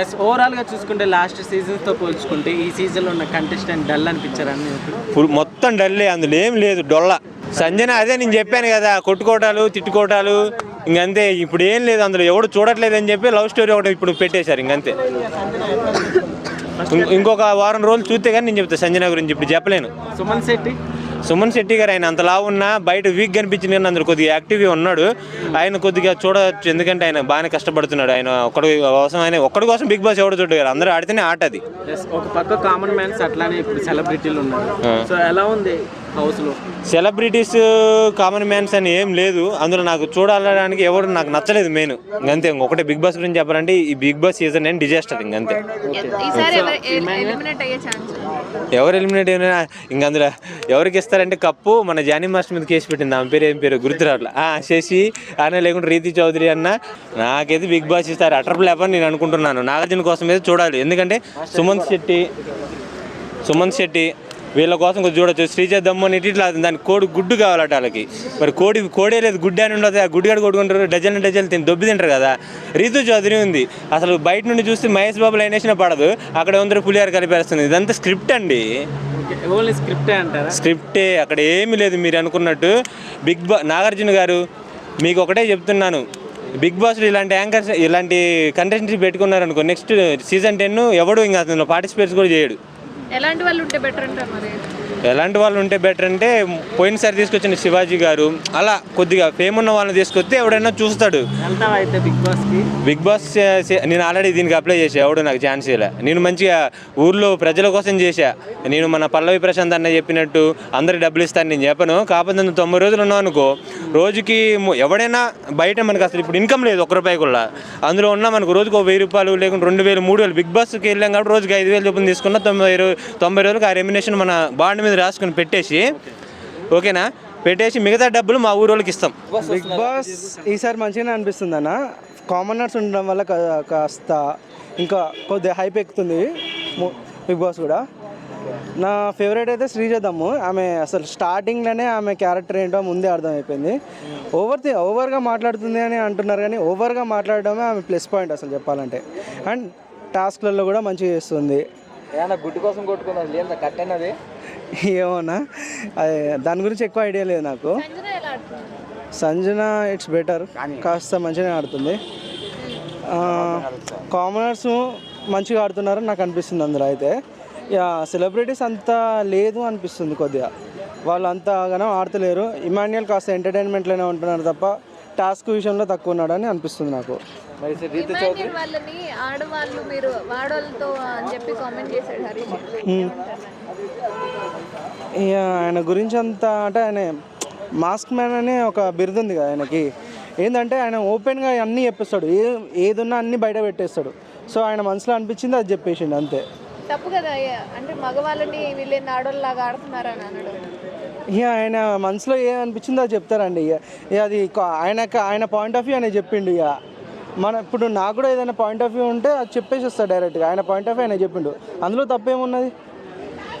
Yes ఓవరాల్గా చూసుకుంటే last సీజన్స్తో పోల్చుకుంటే ఈ సీజన్లో ఉన్న కంటెస్టెంట్ డల్ అనిపించారని ఫుల్ మొత్తం డల్లే అందులో ఏం లేదు డొల్ల. సంజన అదే నేను చెప్పాను కదా కొట్టుకోవటాలు తిట్టుకోవటాలు ఇంకంతే. ఇప్పుడు ఏం లేదు అందులో ఎవడు చూడట్లేదు అని చెప్పి లవ్ స్టోరీ ఒకటి ఇప్పుడు పెట్టేశారు ఇంకంతే. ఇంకొక వారం రోజులు చూస్తే కానీ నేను చెప్తాను సంజన గురించి ఇప్పుడు చెప్పలేను. సుమన్ శెట్టి? సుమన్ శెట్టి గారు ఆయన అంత లావు ఉన్నా బయట వీక్ కనిపించింది కానీ అందులో కొద్దిగా యాక్టివ్గా ఉన్నాడు. ఆయన కొద్దిగా చూడవచ్చు ఎందుకంటే ఆయన బాగానే కష్టపడుతున్నాడు. ఆయన ఒక్కడి కోసం ఆయన ఒక్కడి కోసం బిగ్ బాస్ ఎవడు చూడగారు అందరూ ఆడితేనే ఆట అది. ఒక పక్క కామన్ మ్యాన్స్ అట్లానే ఇప్పుడు సెలబ్రిటీలు ఉన్నారు. సో ఎలా ఉంది? హౌస్లో. సెలబ్రిటీస్ కామన్ మ్యాన్స్ అని ఏం లేదు. అందులో నాకు చూడాలడానికి ఎవరు నాకు నచ్చలేదు మెయిన్. ఇంకంతే ఇంకొకటి బిగ్ బాస్ గురించి చెప్పాలంటే ఈ బిగ్ బాస్ సీజన్ నేను డిజాస్టర్ ఇంకంతే. ఈసారి ఎలిమినేట్ అయ్యే ఛాన్స్? ఎవరు ఎలిమినేట్ అయినా ఇంక అందులో ఎవరికి ఇస్తారంటే కప్పు మన జానీ మాస్టర్ మీద కేసు పెట్టింది. ఆమె పేరు ఏం పేరు? గుర్తు రావట్లే. ఆ, శశి అన్న లేకుంటే రీతి చౌదరి అన్న నాకైతే బిగ్ బాస్ ఇస్తారు. అటర్ ప్లేప్ అని నేను అనుకుంటున్నాను. నాగార్జున కోసం అయితే చూడాలి. ఎందుకంటే సుమంత్ శెట్టి సుమంత్ శెట్టి వీళ్ళ కోసం కొంచెం చూడొచ్చు. శ్రీజ దమ్ము అని ఇట్లా దానికి కోడి గుడ్డు కావాలట వాళ్ళకి. మరి కోడి కోడే లేదు గుడ్డి అని ఉండదు ఆ గుడ్డిగాడు కొట్టుకుంటారు డజన్ డజన్ తిని దొబ్బి తింటారు కదా. రీతు చౌదరి ఉంది. అసలు బయట నుండి చూస్తే మహేష్ బాబు లైన్ వేసినా పడదు. అక్కడ ఉందరూ పులిహార కలిపేస్తుంది. ఇదంతా స్క్రిప్ట్ అండి. ఓన్లీ స్క్రిప్టే అంటారా? స్క్రిప్టే. అక్కడ ఏమీ లేదు మీరు అనుకున్నట్టు. బిగ్ బా నాగార్జున గారు మీకు ఒకటే చెప్తున్నాను. బిగ్ బాస్లో ఇలాంటి యాంకర్స్ ఇలాంటి కంటెస్టెంట్స్ పెట్టుకున్నారనుకో నెక్స్ట్ సీజన్ టెన్ ఎవడు ఇంకా అందులో పార్టిసిపేట్స్ కూడా చేయడు. ఎలాంటి వాళ్ళు ఉంటే బెటర్ అంటారు మరి? ఎలాంటి వాళ్ళు ఉంటే బెటర్ అంటే పోయినసారి తీసుకొచ్చిన శివాజీ గారు అలా కొద్దిగా ఫేమ్ ఉన్న వాళ్ళని తీసుకొస్తే ఎవడైనా చూస్తాడు. బిగ్ బాస్ నేను ఆల్రెడీ దీనికి అప్లై చేసా ఎవడు నాకు ఛాన్స్ ఇలా నేను మంచిగా ఊర్లో ప్రజల కోసం చేశా. నేను మన పల్లవి ప్రశాంత్ అన్న చెప్పినట్టు అందరికి డబ్బులు ఇస్తాను నేను చెప్పను. కాకపోతే నువ్వు తొంభై రోజులు ఉన్నావు అనుకో రోజుకి ఎవడైనా బయట మనకు అసలు ఇప్పుడు ఇన్కమ్ లేదు ఒక్క రూపాయి కూడా. అందులో ఉన్నా మనకు రోజుకు ఒక వెయ్యి రూపాయలు లేకుంటే రెండు వేలు మూడు వేలు. బిగ్ బాస్కి వెళ్ళాం కాబట్టి రోజుకి ఐదు వేలు చొప్పున తీసుకున్న తొంభై తొంభై రోజులకు ఆ రెమ్యునేషన్ మన బాండ్ మీద రాసుకొని పెట్టేసి ఓకేనా? పెట్టేసి మిగతా డబ్బులు మా ఊరు వాళ్ళకి ఇస్తాం. బిగ్ బాస్ ఈసారి మంచిగానే అనిపిస్తుంది అన్న. కామనర్స్ ఉండడం వల్ల కా- కాస్త ఇంకా కొద్దిగా హైప్ ఎక్కుతుంది బిగ్ బాస్ కూడా. నా ఫేవరెట్ అయితే శ్రీజదమ్ము. ఆమె అసలు స్టార్టింగ్లోనే ఆమె క్యారెక్టర్ ఏంటో ముందే అర్థమైపోయింది. ఓవర్ ఓవర్గా మాట్లాడుతుంది అని అంటున్నారు కానీ ఓవర్గా మాట్లాడడమే ఆమె ప్లస్ పాయింట్ అసలు చెప్పాలంటే. అండ్ టాస్క్లలో కూడా మంచిగా చేస్తుంది. ఏమన్నా గుడ్డు కోసం కొట్టుకున్నది లేదా కట్టనది ఏమోనా? అదే దాని గురించి ఎక్కువ ఐడియా లేదు నాకు. సంజన ఎలా ఆడుతున్నారు సంజన ఇట్స్ బెటర్. కాస్త మంచిగానే ఆడుతుంది. కామనర్స్ మంచిగా ఆడుతున్నారు నాకు అనిపిస్తుంది అందులో అయితే. యా సెలబ్రిటీస్ అంతా లేదు అనిపిస్తుంది కొద్దిగా. వాళ్ళు అంతా గానం ఆడతలేరు. ఇమాన్యుయల్ కాస్త ఎంటర్టైన్మెంట్లోనే ఉంటున్నారు తప్ప టాస్క్ విషయంలో తక్కువ ఉన్నాడని అనిపిస్తుంది నాకు. వాళ్ళని ఆడవాళ్ళు మీరు అని చెప్పి కామెంట్ చేశాడు ఆయన గురించి అంతా అంటే ఆయన మాస్క్ మ్యాన్ అనే ఒక బిరుదు ఉంది కదా ఆయనకి. ఏంటంటే ఆయన ఓపెన్గా అన్నీ చెప్పేస్తాడు. ఏ ఏదున్నా అన్నీ బయట పెట్టేస్తాడు. సో ఆయన మనసులో అనిపించింది అది చెప్పేసిండు అంతే. తప్పు కదా అంటే మగవాళ్ళని వీళ్ళని ఆడుతున్నారని అన్నాడు ఇక ఆయన మనసులో ఏ అనిపించిందో అది చెప్తారండి. ఇక ఇక అది ఆయనకు ఆయన పాయింట్ ఆఫ్ వ్యూ ఆయన చెప్పిండు ఇక మన ఇప్పుడు నాకు కూడా ఏదైనా పాయింట్ ఆఫ్ వ్యూ ఉంటే అది చెప్పేసి వస్తాడు డైరెక్ట్గా ఆయన పాయింట్ ఆఫ్ వ్యూ ఆయన చెప్పిండు. అందులో తప్పేమున్నది?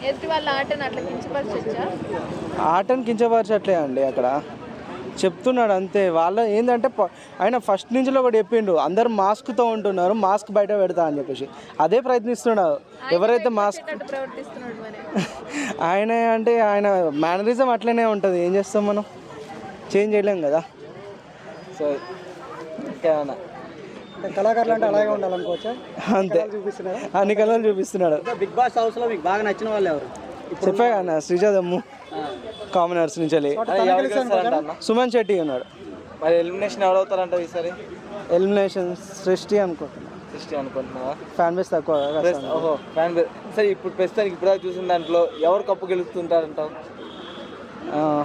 ఎదుటి వాళ్ళ ఆటను అట్లా కించపరచొచ్చా? ఆటను కించపరచట్లే అండి అక్కడ. చెప్తున్నాడు అంతే. వాళ్ళ ఏంటంటే ఆయన ఫస్ట్ నుంచి ఒకటి చెప్పిండు. అందరు మాస్క్తో ఉంటున్నారు మాస్క్ బయట పెడతా అని చెప్పేసి. అదే ప్రయత్నిస్తున్నాడు. ఎవరైతే మాస్క్ ఆయన అంటే ఆయన మేనరిజం అట్లనే ఉంటుంది. ఏం చేస్తాం మనం? చేంజ్ చేయలేం కదా? సో ఇంకేమన్నా కళాకారులు అంటే అలాగే ఉండాలనుకోవచ్చా? అంతే. అన్ని కళలు చూపిస్తున్నాడు. బిగ్ బాస్ హౌస్లో మీకు బాగా నచ్చిన వాళ్ళు ఎవరు? చెప్పా కదా శ్రీజాదమ్ము కామనర్స్ నుంచి వెళ్ళి. అన్న? సుమన్ శెట్టి ఉన్నాడు. మరి ఎలిమినేషన్ ఎవడవుతారంట ఈసారి? ఎలిమినేషన్ సృష్టి అనుకుంటున్నా. సృష్టి అనుకుంటున్నావా? ఫ్యాన్ బేస్ తక్కువ ఓహో ఫ్యాన్ సరే ఇప్పుడు ప్రస్తుతానికి ఇప్పుడు చూసిన దాంట్లో ఎవరు కప్పు గెలుస్తుంటారంటావు?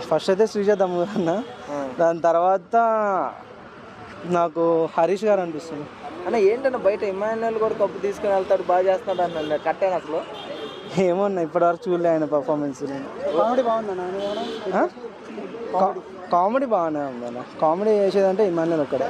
ఫస్ట్ అయితే శ్రీజాత్ అన్న. దాని తర్వాత నాకు హరీష్ గారు అనిపిస్తుంది. అన్న ఏంటన్నా బయట ఇమాన్యుల్ కూడా కప్పు తీసుకుని వెళ్తాడు బాగా చేస్తున్నాడు అన్న కట్టాను అసలు? ఏమన్నా ఇప్పటివరకు చూడలే ఆయన పర్ఫార్మెన్స్ కామెడీ బాగుందన్న కామెడీ బాగానే ఉందన్న. కామెడీ చేసేదంటే ఇమాన్యుల్ ఒక్కడే.